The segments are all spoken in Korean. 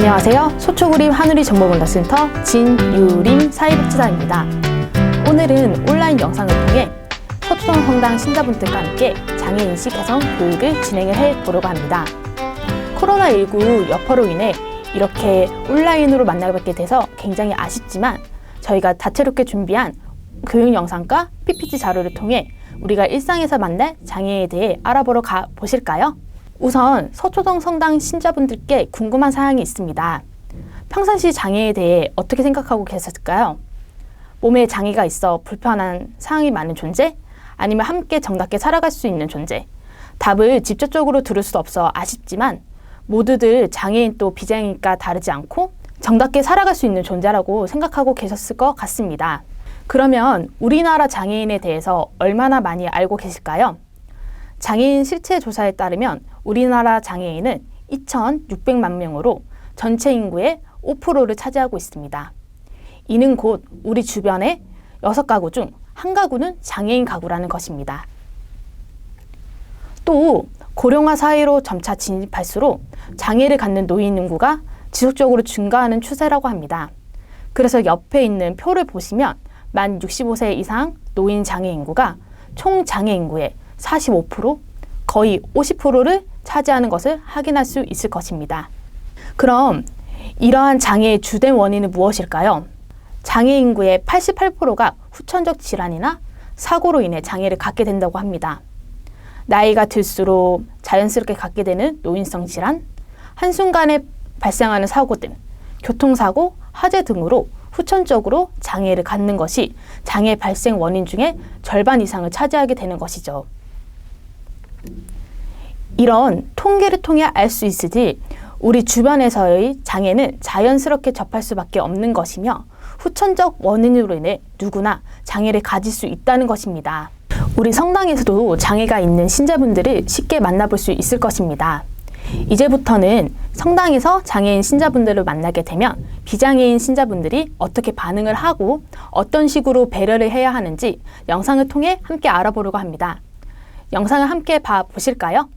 안녕하세요. 소초구림 하누리 정보문화센터 진유림 사회복지사입니다. 오늘은 온라인 영상을 통해 서초동 성당 신자분들과 함께 장애인식 개선 교육을 진행을 해보려고 합니다. 코로나19 여파로 인해 이렇게 온라인으로 만나뵙게 돼서 굉장히 아쉽지만 저희가 다채롭게 준비한 교육 영상과 PPT 자료를 통해 우리가 일상에서 만날 장애에 대해 알아보러 가 보실까요? 우선 서초동 성당 신자분들께 궁금한 사항이 있습니다. 평상시 장애에 대해 어떻게 생각하고 계셨을까요? 몸에 장애가 있어 불편한 상황이 많은 존재? 아니면 함께 정답게 살아갈 수 있는 존재? 답을 직접적으로 들을 수 없어 아쉽지만 모두들 장애인 또 비장애인과 다르지 않고 정답게 살아갈 수 있는 존재라고 생각하고 계셨을 것 같습니다. 그러면 우리나라 장애인에 대해서 얼마나 많이 알고 계실까요? 장애인 실체 조사에 따르면 우리나라 장애인은 2,600만 명으로 전체 인구의 5%를 차지하고 있습니다. 이는 곧 우리 주변의 6가구 중 한 가구는 장애인 가구라는 것입니다. 또 고령화 사회로 점차 진입할수록 장애를 갖는 노인 인구가 지속적으로 증가하는 추세라고 합니다. 그래서 옆에 있는 표를 보시면 만 65세 이상 노인 장애 인구가 총 장애 인구의 45% 거의 50%를 차지하는 것을 확인할 수 있을 것입니다. 그럼 이러한 장애의 주된 원인은 무엇일까요? 장애 인구의 88%가 후천적 질환이나 사고로 인해 장애를 갖게 된다고 합니다. 나이가 들수록 자연스럽게 갖게 되는 노인성 질환, 한순간에 발생하는 사고 등 교통사고, 화재 등으로 후천적으로 장애를 갖는 것이 장애 발생 원인 중에 절반 이상을 차지하게 되는 것이죠. 이런 통계를 통해 알 수 있으지 우리 주변에서의 장애는 자연스럽게 접할 수밖에 없는 것이며 후천적 원인으로 인해 누구나 장애를 가질 수 있다는 것입니다. 우리 성당에서도 장애가 있는 신자분들을 쉽게 만나볼 수 있을 것입니다. 이제부터는 성당에서 장애인 신자분들을 만나게 되면 비장애인 신자분들이 어떻게 반응을 하고 어떤 식으로 배려를 해야 하는지 영상을 통해 함께 알아보려고 합니다. 영상을 함께 봐 보실까요?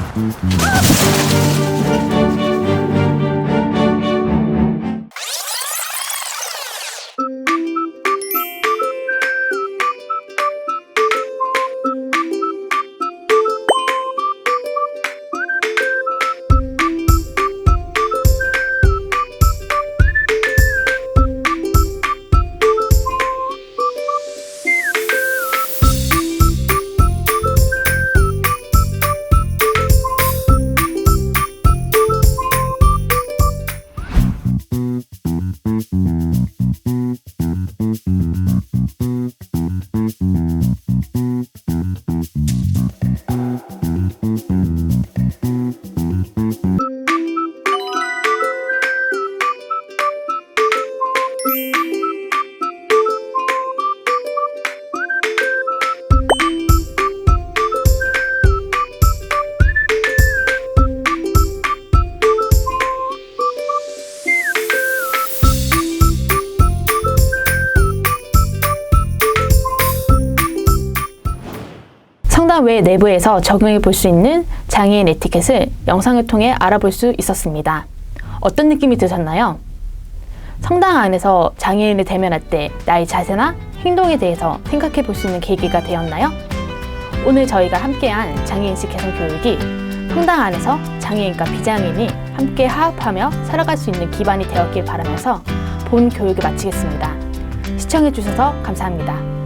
Yeah. Mm-hmm. 성당 외 내부에서 적용해 볼 수 있는 장애인 에티켓을 영상을 통해 알아볼 수 있었습니다. 어떤 느낌이 드셨나요? 성당 안에서 장애인을 대면할 때 나의 자세나 행동에 대해서 생각해 볼 수 있는 계기가 되었나요? 오늘 저희가 함께한 장애인식 개선 교육이 성당 안에서 장애인과 비장애인이 함께 화합하며 살아갈 수 있는 기반이 되었길 바라면서 본 교육을 마치겠습니다. 시청해 주셔서 감사합니다.